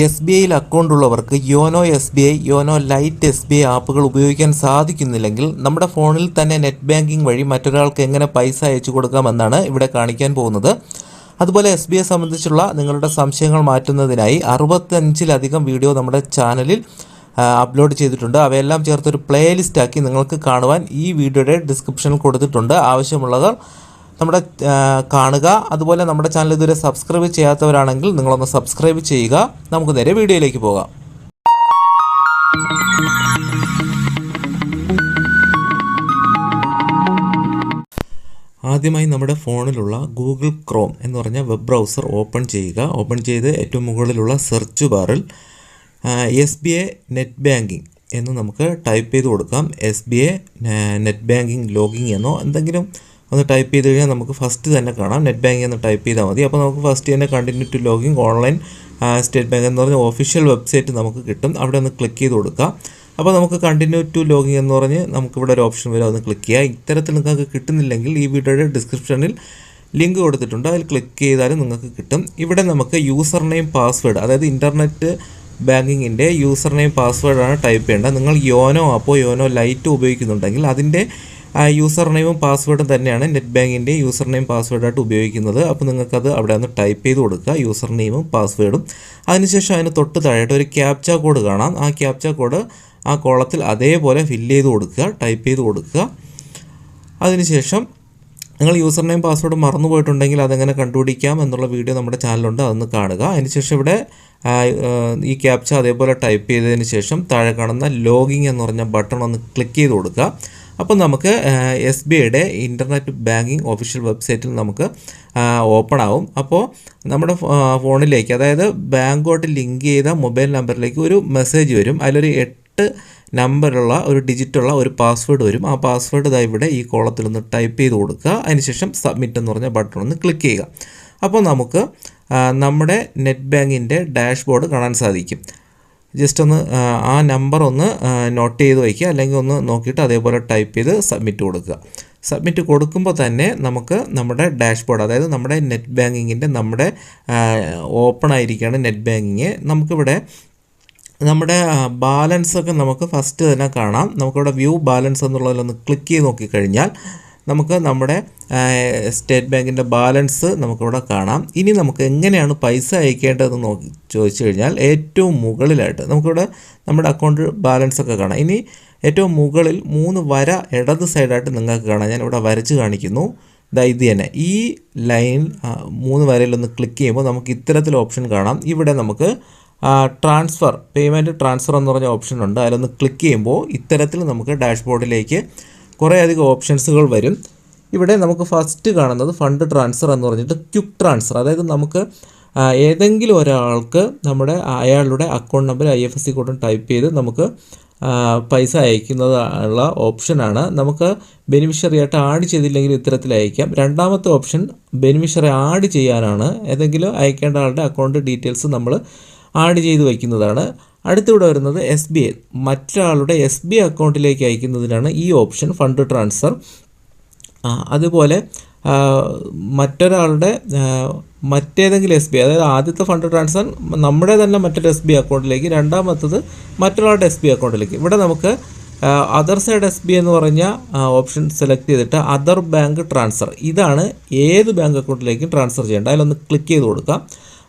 S B ഐയിൽ account ഉള്ളവർക്ക് YONO S B I YONO lite S B I ആപ്പുകൾ ഉപയോഗിക്കാൻ സാധിക്കുന്നില്ലെങ്കിൽ നമ്മുടെ ഫോണിൽ തന്നെ നെറ്റ് ബാങ്കിംഗ് വഴി മറ്റൊരാൾക്ക് എങ്ങനെ പൈസ അയച്ചു കൊടുക്കാമെന്നാണ് ഇവിടെ കാണിക്കാൻ പോകുന്നത്. അതുപോലെ എസ് ബി ഐ സംബന്ധിച്ചുള്ള നിങ്ങളുടെ സംശയങ്ങൾ മാറ്റുന്നതിനായി അറുപത്തഞ്ചിലധികം വീഡിയോ നമ്മുടെ ചാനലിൽ അപ്ലോഡ് ചെയ്തിട്ടുണ്ട്. അവയെല്ലാം ചേർത്തൊരു പ്ലേലിസ്റ്റാക്കി നിങ്ങൾക്ക് കാണുവാൻ ഈ വീഡിയോയുടെ ഡിസ്ക്രിപ്ഷനിൽ കൊടുത്തിട്ടുണ്ട്. ആവശ്യമുള്ളവർ നമ്മുടെ കാണുക. അതുപോലെ നമ്മുടെ ചാനൽ ഇതുവരെ സബ്സ്ക്രൈബ് ചെയ്യാത്തവരാണെങ്കിൽ നിങ്ങളൊന്ന് സബ്സ്ക്രൈബ് ചെയ്യുക. നമുക്ക് നേരെ വീഡിയോയിലേക്ക് പോകാം. ആദ്യമായി നമ്മുടെ ഫോണിലുള്ള ഗൂഗിൾ ക്രോം എന്ന് പറഞ്ഞ വെബ് ബ്രൗസർ ഓപ്പൺ ചെയ്യുക. ഓപ്പൺ ചെയ്ത് ഏറ്റവും മുകളിലുള്ള സെർച്ച് ബാറിൽ S B I net banking എന്ന് നമുക്ക് ടൈപ്പ് ചെയ്ത് കൊടുക്കാം. S B I net banking login എന്നോ എന്തെങ്കിലും ഒന്ന് ടൈപ്പ് ചെയ്ത് കഴിഞ്ഞാൽ നമുക്ക് ഫസ്റ്റ് തന്നെ കാണാം. നെറ്റ് ബാങ്കിങ് എന്ന് ടൈപ്പ് ചെയ്താൽ മതി. അപ്പോൾ നമുക്ക് ഫസ്റ്റ് തന്നെ continue to login online State Bank എന്ന് പറഞ്ഞ ഒഫീഷ്യൽ വെബ്സൈറ്റ് നമുക്ക് കിട്ടും. അവിടെ ഒന്ന് ക്ലിക്ക് ചെയ്ത് കൊടുക്കുക അപ്പോൾ നമുക്ക് കണ്ടിന്യൂ ടു ലോഗിങ് എന്ന് പറഞ്ഞ് നമുക്കിവിടെ ഒരു ഓപ്ഷൻ വരും ഒന്ന് ക്ലിക്ക് ചെയ്യുക ഇത്തരത്തിൽ നിങ്ങൾക്ക് കിട്ടുന്നില്ലെങ്കിൽ ഈ വീഡിയോയുടെ ഡിസ്ക്രിപ്ഷനിൽ ലിങ്ക് കൊടുത്തിട്ടുണ്ട്. അതിൽ ക്ലിക്ക് ചെയ്താലും നിങ്ങൾക്ക് കിട്ടും. ഇവിടെ നമുക്ക് യൂസർ നെയിം പാസ്വേഡ് അതായത് ഇന്റർനെറ്റ് ബാങ്കിങ്ങിന്റെ യൂസർ നെയിം പാസ്വേഡാണ് ടൈപ്പ് ചെയ്യേണ്ടത്. നിങ്ങൾ യോനോ ആപ്പോ യോനോ ലൈറ്റോ ഉപയോഗിക്കുന്നുണ്ടെങ്കിൽ അതിന്റെ യൂസർ നെയിമും പാസ്വേഡും തന്നെയാണ് നെറ്റ് ബാങ്കിന്റെ യൂസർ നെയിം പാസ്വേഡായിട്ട് ഉപയോഗിക്കുന്നത്. അപ്പോൾ നിങ്ങൾക്കത് അവിടെ ഒന്ന് ടൈപ്പ് ചെയ്ത് കൊടുക്കുക. യൂസർ നെയിമും പാസ്വേഡും അതിനുശേഷം അതിന് തൊട്ട് താഴെയായിട്ട് ഒരു ക്യാപ്ച കോഡ് കാണാം. ആ ക്യാപ്ച കോഡ് ആ കോളത്തിൽ അതേപോലെ ഫില്ല് ചെയ്ത് കൊടുക്കുക. ടൈപ്പ് ചെയ്ത് കൊടുക്കുക. അതിനുശേഷം നിങ്ങൾ യൂസർ നെയിം പാസ്വേഡ് മറന്നു പോയിട്ടുണ്ടെങ്കിൽ അതെങ്ങനെ കണ്ടുപിടിക്കാം എന്നുള്ള വീഡിയോ നമ്മുടെ ചാനലുണ്ട് അതൊന്ന് കാണുക. അതിനുശേഷം ഇവിടെ ആ, ആ, ഈ ക്യാപ്ച അതേപോലെ ടൈപ്പ് ചെയ്തതിന് ശേഷം താഴെ കാണുന്ന ലോഗിങ് എന്ന് പറഞ്ഞ ബട്ടൺ ഒന്ന് ക്ലിക്ക് ചെയ്ത് കൊടുക്കുക. അപ്പോൾ നമുക്ക് എസ് ബി ഐയുടെ ഇന്റർനെറ്റ് ബാങ്കിങ് ഒഫീഷ്യൽ വെബ്സൈറ്റിൽ നമുക്ക് ഓപ്പൺ ആവും. അപ്പോൾ നമ്മുടെ ഫോണിലേക്ക് അതായത് ബാങ്കോട്ട് ലിങ്ക് ചെയ്ത മൊബൈൽ നമ്പറിലേക്ക് ഒരു മെസ്സേജ് വരും. അതിലൊരു എട്ട് നമ്പറുള്ള ഒരു ഡിജിറ്റുള്ള ഒരു പാസ്വേഡ് വരും. ആ പാസ്വേഡ് ഇതാ ഇവിടെ ഈ കോളത്തിൽ ഒന്ന് ടൈപ്പ് ചെയ്ത് കൊടുക്കുക. അതിനുശേഷം സബ്മിറ്റ് എന്ന് പറഞ്ഞ ബട്ടൺ ഒന്ന് ക്ലിക്ക് ചെയ്യുക. അപ്പോൾ നമുക്ക് നമ്മുടെ നെറ്റ് ബാങ്കിന്റെ ഡാഷ്ബോർഡ് കാണാൻ സാധിക്കും. ജസ്റ്റ് ഒന്ന് ആ, നമ്പർ ഒന്ന് നോട്ട് ചെയ്ത് വയ്ക്കുക. അല്ലെങ്കിൽ ഒന്ന് നോക്കിയിട്ട് അതേപോലെ ടൈപ്പ് ചെയ്ത് സബ്മിറ്റ് കൊടുക്കുക. സബ്മിറ്റ് കൊടുക്കുമ്പോൾ തന്നെ നമുക്ക് നമ്മുടെ ഡാഷ്ബോർഡ് അതായത് നമ്മുടെ നെറ്റ് ബാങ്കിങ്ങിന്റെ നമ്മുടെ ഓപ്പൺ ആയിരിക്കുകയാണ് നെറ്റ് ബാങ്കിങ് നമുക്കിവിടെ നമ്മുടെ ബാലൻസ് ഒക്കെ നമുക്ക് ഫസ്റ്റ് തന്നെ കാണാം. നമുക്കിവിടെ വ്യൂ ബാലൻസ് എന്നുള്ളതിലൊന്ന് ക്ലിക്ക് ചെയ്ത് നോക്കിക്കഴിഞ്ഞാൽ നമുക്ക് നമ്മുടെ സ്റ്റേറ്റ് ബാങ്കിന്റെ ബാലൻസ് നമുക്കിവിടെ കാണാം. ഇനി നമുക്ക് എങ്ങനെയാണ് പൈസ അയക്കേണ്ടതെന്ന് നോക്കി ചോദിച്ചു കഴിഞ്ഞാൽ ഏറ്റവും മുകളിലായിട്ട് നമുക്കിവിടെ നമ്മുടെ അക്കൗണ്ട് ബാലൻസ് ഒക്കെ കാണാം. ഇനി ഏറ്റവും മുകളിൽ മൂന്ന് വര ഇടത് സൈഡായിട്ട് നിങ്ങൾക്ക് കാണാം. ഞാൻ ഇവിടെ വരച്ച് കാണിക്കുന്നു. ദാ ഇത് തന്നെ. ഈ ലൈൻ മൂന്ന് വരയിലൊന്ന് ക്ലിക്ക് ചെയ്യുമ്പോൾ നമുക്ക് ഇത്തരത്തിൽ ഓപ്ഷൻ കാണാം. ഇവിടെ നമുക്ക് ട്രാൻസ്ഫർ പേയ്മെന്റ് ട്രാൻസ്ഫർ എന്ന് പറഞ്ഞ ഓപ്ഷൻ ഉണ്ട്. അതിലൊന്ന് ക്ലിക്ക് ചെയ്യുമ്പോൾ ഇത്തരത്തിൽ നമുക്ക് ഡാഷ്ബോർഡിലേക്ക് കുറേ അധികം ഓപ്ഷൻസുകൾ വരും. ഇവിടെ നമുക്ക് ഫസ്റ്റ് കാണുന്നത് ഫണ്ട് ട്രാൻസ്ഫർ എന്ന് പറഞ്ഞിട്ട് ക്യുക്ക് ട്രാൻസ്ഫർ. അതായത് നമുക്ക് ഏതെങ്കിലും ഒരാൾക്ക് നമ്മുടെ അയാളുടെ account number I F S C കോഡും ടൈപ്പ് ചെയ്ത് നമുക്ക് പൈസ അയക്കുന്നത് ഉള്ള ഓപ്ഷനാണ്. നമുക്ക് ബെനിഫിഷ്യറി ആയിട്ട് ആഡ് ചെയ്തില്ലെങ്കിൽ ഇത്തരത്തിൽ അയക്കാം. രണ്ടാമത്തെ ഓപ്ഷൻ ബെനിഫിഷ്യറി ആഡ് ചെയ്യാനാണ്. ഏതെങ്കിലും അയക്കേണ്ട ആളുടെ അക്കൗണ്ട് ഡീറ്റെയിൽസ് നമ്മൾ ആഡ് ചെയ്ത് വയ്ക്കുന്നതാണ്. അടുത്തിവിടെ വരുന്നത് എസ് ബി ഐ മറ്റൊരാളുടെ എസ് ബി ഐ അക്കൗണ്ടിലേക്ക് അയക്കുന്നതിനാണ് ഈ ഓപ്ഷൻ ഫണ്ട് ട്രാൻസ്ഫർ. അതുപോലെ മറ്റൊരാളുടെ മറ്റേതെങ്കിലും എസ് ബി ഐ അതായത് ആദ്യത്തെ ഫണ്ട് ട്രാൻസ്ഫർ നമ്മുടെ തന്നെ മറ്റൊരു എസ് ബി ഐ അക്കൗണ്ടിലേക്ക് രണ്ടാമത്തത് മറ്റൊരാളുടെ എസ് ബി ഐ അക്കൗണ്ടിലേക്ക്. ഇവിടെ നമുക്ക് അതർ സൈഡ് എസ് ബി എന്ന് പറഞ്ഞ ഓപ്ഷൻ സെലക്ട് ചെയ്തിട്ട് അതർ ബാങ്ക് ട്രാൻസ്ഫർ ഇതാണ് ഏത് ബാങ്ക് അക്കൗണ്ടിലേക്കും ട്രാൻസ്ഫർ ചെയ്യേണ്ടത്. അതിലൊന്ന് ക്ലിക്ക് ചെയ്ത് കൊടുക്കാം.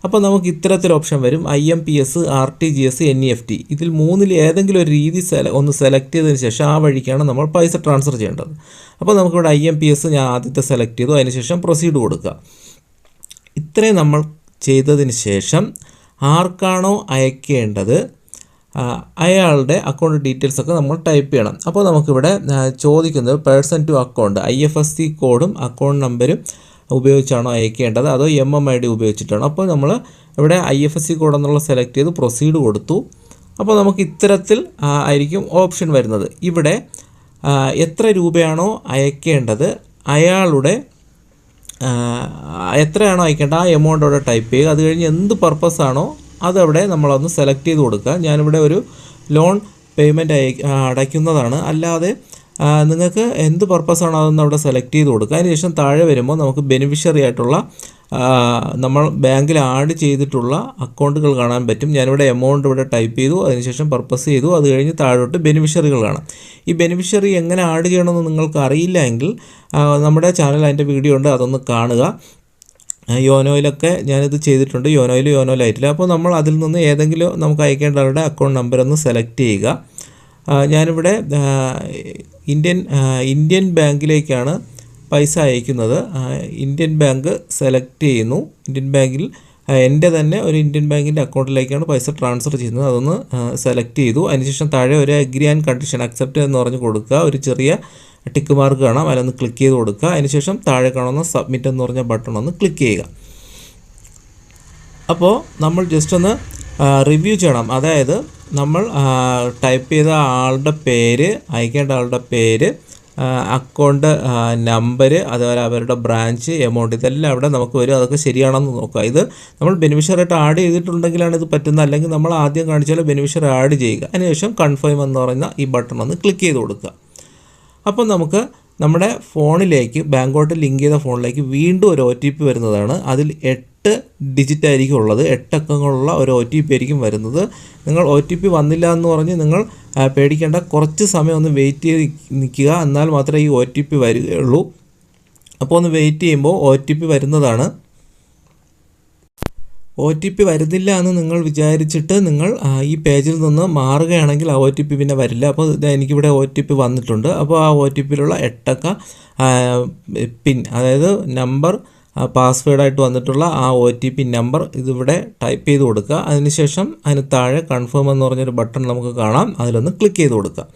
അപ്പോൾ നമുക്ക് ഇത്തരത്തിൽ ഓപ്ഷൻ വരും. I M P S R T G S N E F T ഇതിൽ മൂന്നിൽ ഏതെങ്കിലും ഒരു രീതി സെല ഒന്ന് സെലക്ട് ചെയ്തതിന് ശേഷം ആ വഴിക്കാണ് നമ്മൾ പൈസ ട്രാൻസ്ഫർ ചെയ്യേണ്ടത്. അപ്പോൾ നമുക്കിവിടെ ഐ എം പി എസ് ഞാൻ ആദ്യത്തെ സെലക്ട് ചെയ്തു. അതിനുശേഷം പ്രൊസീഡ് കൊടുക്കുക. ഇത്രയും നമ്മൾ ചെയ്തതിന് ശേഷം ആർക്കാണോ അയക്കേണ്ടത് അയാളുടെ അക്കൗണ്ട് ഡീറ്റെയിൽസ് ഒക്കെ നമ്മൾ ടൈപ്പ് ചെയ്യണം. അപ്പോൾ നമുക്കിവിടെ ചോദിക്കുന്നത് person to account I F S C കോഡും അക്കൗണ്ട് നമ്പരും ഉപയോഗിച്ചാണോ അയക്കേണ്ടത്? അതോ എം എം ഐ ഡി ഉപയോഗിച്ചിട്ടാണോ? അപ്പോൾ നമ്മൾ ഇവിടെ I F S C code എന്നുള്ള സെലക്ട് ചെയ്ത് പ്രൊസീഡ് കൊടുത്തു. അപ്പോൾ നമുക്ക് ഇത്തരത്തിൽ ആയിരിക്കും ഓപ്ഷൻ വരുന്നത്. ഇവിടെ എത്ര രൂപയാണോ അയക്കേണ്ടത്? അയാളുടെ എത്രയാണോ അയക്കേണ്ടത്? ആ എമൗണ്ട് അവിടെ ടൈപ്പ് ചെയ്യുക. അത് കഴിഞ്ഞ് എന്ത് പർപ്പസ് ആണോ അതവിടെ നമ്മളൊന്ന് സെലക്ട് ചെയ്ത് കൊടുക്കുക. ഞാനിവിടെ ഒരു ലോൺ പേയ്മെന്റ് അയ അടയ്ക്കുന്നതാണ്. അല്ലാതെ നിങ്ങൾക്ക് എന്ത് പർപ്പസാണോ അതൊന്ന് അവിടെ സെലക്ട് ചെയ്ത് കൊടുക്കുക. അതിനുശേഷം താഴെ വരുമ്പോൾ നമുക്ക് ബെനിഫിഷ്യറി ആയിട്ടുള്ള നമ്മൾ ബാങ്കിൽ ആഡ് ചെയ്തിട്ടുള്ള അക്കൗണ്ടുകൾ കാണാൻ പറ്റും. ഞാനിവിടെ എമൗണ്ട് ഇവിടെ ടൈപ്പ് ചെയ്തു അതിനുശേഷം പർപ്പസ് ചെയ്തു അത് കഴിഞ്ഞ് താഴോട്ട് ബെനിഫിഷ്യറികൾ കാണാം. ഈ ബെനിഫിഷ്യറി എങ്ങനെ ആഡ് ചെയ്യണമെന്ന് നിങ്ങൾക്ക് അറിയില്ല എങ്കിൽ നമ്മുടെ ചാനൽ അതിന്റെ വീഡിയോ ഉണ്ട് അതൊന്ന് കാണുക. യോനോയിലൊക്കെ ഞാനിത് ചെയ്തിട്ടുണ്ട് യോനോയിൽ യോനോയിലായിട്ടില്ല അപ്പോൾ നമ്മൾ അതിൽ നിന്ന് ഏതെങ്കിലും നമുക്ക് അയക്കേണ്ട ആളുടെ അക്കൗണ്ട് നമ്പർ ഒന്ന് സെലക്ട് ചെയ്യുക. ഞാനിവിടെ ഇന്ത്യൻ ഇന്ത്യൻ ബാങ്കിലേക്കാണ് പൈസ അയക്കുന്നത്. ഇന്ത്യൻ ബാങ്ക് സെലക്ട് ചെയ്യുന്നു. ഇന്ത്യൻ ബാങ്കിൽ എന്റെ തന്നെ ഒരു ഇന്ത്യൻ ബാങ്കിന്റെ അക്കൗണ്ടിലേക്കാണ് പൈസ ട്രാൻസ്ഫർ ചെയ്യുന്നത്. അതൊന്ന് സെലക്ട് ചെയ്തു. അതിനുശേഷം താഴെ ഒരു അഗ്രി ആൻഡ് കണ്ടീഷൻ അക്സെപ്റ്റ് എന്ന് പറഞ്ഞ് കൊടുക്കുക. ഒരു ചെറിയ ടിക്ക് മാർക്ക് കാണാം. അതിലൊന്ന് ക്ലിക്ക് ചെയ്ത് കൊടുക്കുക. അതിനുശേഷം താഴെ കാണുന്ന സബ്മിറ്റ് എന്ന് പറഞ്ഞ ബട്ടൺ ഒന്ന് ക്ലിക്ക് ചെയ്യുക. അപ്പോൾ നമ്മൾ ജസ്റ്റ് ഒന്ന് റിവ്യൂ ചെയ്യണം. അതായത് നമ്മൾ ടൈപ്പ് ചെയ്ത ആളുടെ പേര് അയക്കേണ്ട ആളുടെ പേര് അക്കൗണ്ട് നമ്പർ അതുപോലെ അവരുടെ ബ്രാഞ്ച് എമൗണ്ട് ഇതെല്ലാം അവിടെ നമുക്ക് വരും. അതൊക്കെ ശരിയാണെന്ന് നോക്കുക. ഇത് നമ്മൾ ബെനിഫിഷ്യറായിട്ട് ആഡ് ചെയ്തിട്ടുണ്ടെങ്കിലാണ് ഇത് പറ്റുന്നത്. അല്ലെങ്കിൽ നമ്മൾ ആദ്യം കാണിച്ചാൽ ബെനിഫിഷ്യറി ആഡ് ചെയ്യുക. അതിനുശേഷം കൺഫേം എന്ന് പറയുന്ന ഈ ബട്ടൺ ഒന്ന് ക്ലിക്ക് ചെയ്ത് കൊടുക്കുക. അപ്പം നമുക്ക് നമ്മുടെ ഫോണിലേക്ക് ബാങ്കോട്ട് ലിങ്ക് ചെയ്ത ഫോണിലേക്ക് വീണ്ടും ഒരു ഒ ടി പി വരുന്നതാണ്. അതിൽ എട്ട് ഡിജിറ്റ് ആയിരിക്കും ഉള്ളത്. എട്ട് അക്കങ്ങളുള്ള ഒരു ഒ ടി പി ആയിരിക്കും വരുന്നത്. നിങ്ങൾ ഒ ടി പി വന്നില്ല എന്ന് പറഞ്ഞ് നിങ്ങൾ പേടിക്കേണ്ട. കുറച്ച് സമയം ഒന്ന് വെയിറ്റ് ചെയ്ത് നിൽക്കുക. എന്നാൽ മാത്രമേ ഈ ഒ ടി പി വരികയുള്ളൂ. അപ്പോൾ ഒന്ന് വെയിറ്റ് ചെയ്യുമ്പോൾ ഒ ടി പി വരുന്നതാണ്. ഒ ടി പി വരുന്നില്ല എന്ന് നിങ്ങൾ വിചാരിച്ചിട്ട് നിങ്ങൾ ഈ പേജിൽ നിന്ന് മാറുകയാണെങ്കിൽ ആ ഒ ടി പി പിന്നെ വരില്ല. അപ്പോൾ എനിക്കിവിടെ ഒ ടി പി വന്നിട്ടുണ്ട്. അപ്പോൾ ആ ഒ ടി പിയിലുള്ള എട്ടക്ക പിൻ അതായത് നമ്പർ പാസ്വേഡായിട്ട് വന്നിട്ടുള്ള ആ ഒ ടി പി നമ്പർ ഇതിവിടെ ടൈപ്പ് ചെയ്ത് കൊടുക്കുക. അതിനുശേഷം അതിന് താഴെ കൺഫേം എന്ന് പറഞ്ഞൊരു ബട്ടൺ നമുക്ക് കാണാം. അതിലൊന്ന് ക്ലിക്ക് ചെയ്ത് കൊടുക്കുക.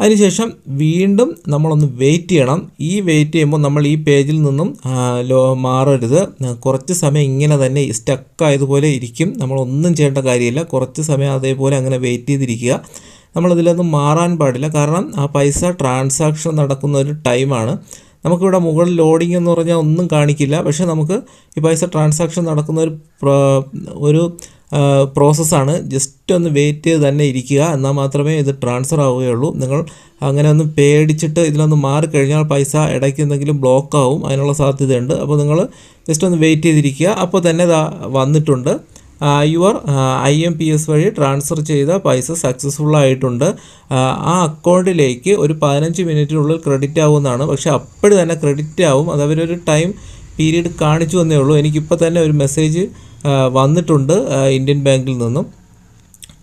അതിനുശേഷം വീണ്ടും നമ്മളൊന്ന് വെയിറ്റ് ചെയ്യണം. ഈ വെയിറ്റ് ചെയ്യുമ്പോൾ നമ്മൾ ഈ പേജിൽ നിന്നും ലോ മാറരുത്. കുറച്ച് സമയം ഇങ്ങനെ തന്നെ സ്റ്റക്ക് ആയതുപോലെ ഇരിക്കും. നമ്മളൊന്നും ചെയ്യേണ്ട കാര്യമില്ല. കുറച്ച് സമയം അതേപോലെ അങ്ങനെ വെയിറ്റ് ചെയ്തിരിക്കുക. നമ്മളിതിലൊന്നും മാറാൻ പാടില്ല. കാരണം ആ പൈസ ട്രാൻസാക്ഷൻ നടക്കുന്ന ഒരു ടൈമാണ് നമുക്കിവിടെ മുകളിൽ ലോഡിംഗ് എന്ന് പറഞ്ഞാൽ ഒന്നും കാണിക്കില്ല. പക്ഷേ നമുക്ക് ഈ പൈസ ട്രാൻസാക്ഷൻ നടക്കുന്ന ഒരു ഒരു പ്രോസസ്സാണ് ജസ്റ്റ് ഒന്ന് വെയിറ്റ് ചെയ്ത് തന്നെ ഇരിക്കുക. എന്നാൽ മാത്രമേ ഇത് ട്രാൻസ്ഫർ ആവുകയുള്ളൂ. നിങ്ങൾ അങ്ങനെ ഒന്ന് പേടിച്ചിട്ട് ഇതിലൊന്ന് മാറിക്കഴിഞ്ഞാൽ പൈസ ഇടയ്ക്ക് എന്തെങ്കിലും ബ്ലോക്ക് ആവും. അതിനുള്ള സാധ്യതയുണ്ട്. അപ്പോൾ നിങ്ങൾ ജസ്റ്റ് ഒന്ന് വെയിറ്റ് ചെയ്തിരിക്കുക. അപ്പോൾ തന്നെ വന്നിട്ടുണ്ട്. Your I M P S വഴി ട്രാൻസ്ഫർ ചെയ്ത പൈസ സക്സസ്ഫുൾ ആയിട്ടുണ്ട്. ആ, അക്കൗണ്ടിലേക്ക് ഒരു പതിനഞ്ച് മിനിറ്റിനുള്ളിൽ ക്രെഡിറ്റ് ആവുമെന്നാണ്. പക്ഷേ അപ്പോഴ് തന്നെ ക്രെഡിറ്റ് ആവും. അത് അവരൊരു ടൈം പീരീഡ് കാണിച്ചു വന്നേ ഉള്ളൂ. എനിക്കിപ്പോൾ തന്നെ ഒരു മെസ്സേജ് വന്നിട്ടുണ്ട് ഇന്ത്യൻ ബാങ്കിൽ നിന്നും.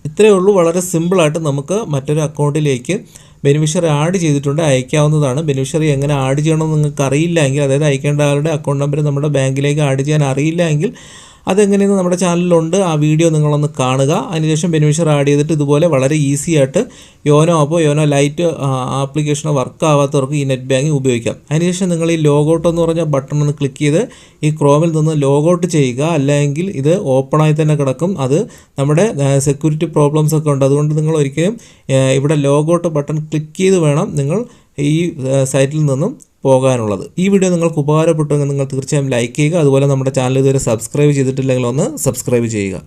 ഇത്രയേ ഉള്ളൂ. വളരെ സിമ്പിളായിട്ട് നമുക്ക് മറ്റൊരു അക്കൗണ്ടിലേക്ക് ബെനിഫിഷ്യറി ആഡ് ചെയ്തിട്ടുണ്ട്. അയക്കാവുന്നതാണ്. ബെനിഫിഷ്യറി എങ്ങനെ ആഡ് ചെയ്യണമെന്ന് നിങ്ങൾക്ക് അറിയില്ല എങ്കിൽ അതായത് അയക്കേണ്ട ആളുടെ അക്കൗണ്ട് നമ്പർ നമ്മുടെ ബാങ്കിലേക്ക് ആഡ് ചെയ്യാൻ അറിയില്ല എങ്കിൽ അതെങ്ങനെയെന്ന് നമ്മുടെ ചാനലിലുണ്ട്. ആ വീഡിയോ നിങ്ങളൊന്ന് കാണുക. അതിനുശേഷം ബെനിഫിഷ്യർ ആഡ് ചെയ്തിട്ട് ഇതുപോലെ വളരെ ഈസി ആയിട്ട് യോനോ അപ്പോൾ യോനോ ലൈറ്റ് ആപ്ലിക്കേഷനോ വർക്ക് ആവാത്തവർക്ക് ഈ നെറ്റ് ബാങ്കിങ് ഉപയോഗിക്കാം. അതിനുശേഷം നിങ്ങൾ ഈ ലോഗൗട്ട് എന്ന് പറഞ്ഞ ബട്ടൺ ഒന്ന് ക്ലിക്ക് ചെയ്ത് ഈ ക്രോമിൽ നിന്ന് ലോഗൗട്ട് ചെയ്യുക. അല്ലെങ്കിൽ ഇത് ഓപ്പണായി തന്നെ കിടക്കും. അത് നമ്മുടെ സെക്യൂരിറ്റി പ്രോബ്ലംസ് ഒക്കെ ഉണ്ട്. അതുകൊണ്ട് നിങ്ങൾ ഒരിക്കലും ഇവിടെ ലോഗൗട്ട് ബട്ടൺ ക്ലിക്ക് ചെയ്ത് വേണം നിങ്ങൾ ഈ സൈറ്റിൽ നിന്നും പോകാനുള്ളത്. ഈ വീഡിയോ നിങ്ങൾക്ക് ഉപകാരപ്പെട്ടുവെങ്കിൽ നിങ്ങൾ തീർച്ചയായും ലൈക്ക് ചെയ്യുക. അതുപോലെ നമ്മുടെ ചാനൽ ഇതുവരെ സബ്സ്ക്രൈബ് ചെയ്തിട്ടില്ലെങ്കിൽ ഒന്ന് സബ്സ്ക്രൈബ് ചെയ്യുക.